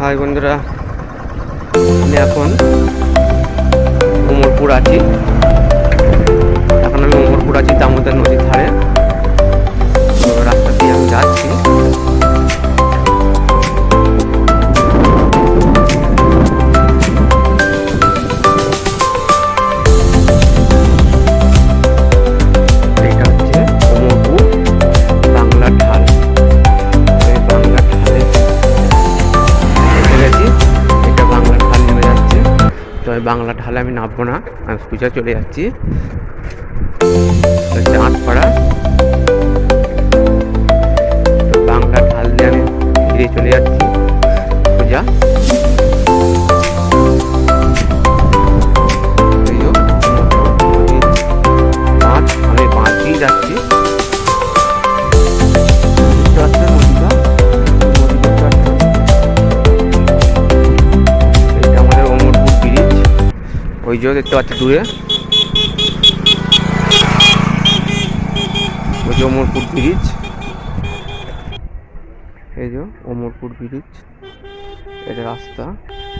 High বন্ধুরা আমি এখন উমরপুর আছি। বাংলা ঢালে আমি নামবো না, আমি পূজা চলে যাচ্ছি। চাঁদপাড়া বাংলা ঢাল দিয়ে আমি ফিরে চলে যাচ্ছি, পূজা। ওই যে দেখতে পাচ্ছি দূরে। ওই যে অমরপুর ব্রিজ এই যে অমরপুর ব্রিজ এটা রাস্তা,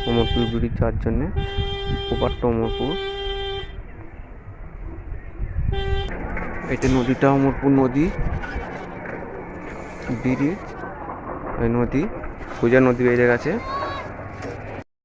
অমরপুর ব্রিজ যাওয়ার জন্যে। ওপারটা অমরপুর। এটা নদীটা অমরপুর নদী। ব্রিজ ওই নদী, পূজা নদী বেড়ে গেছে।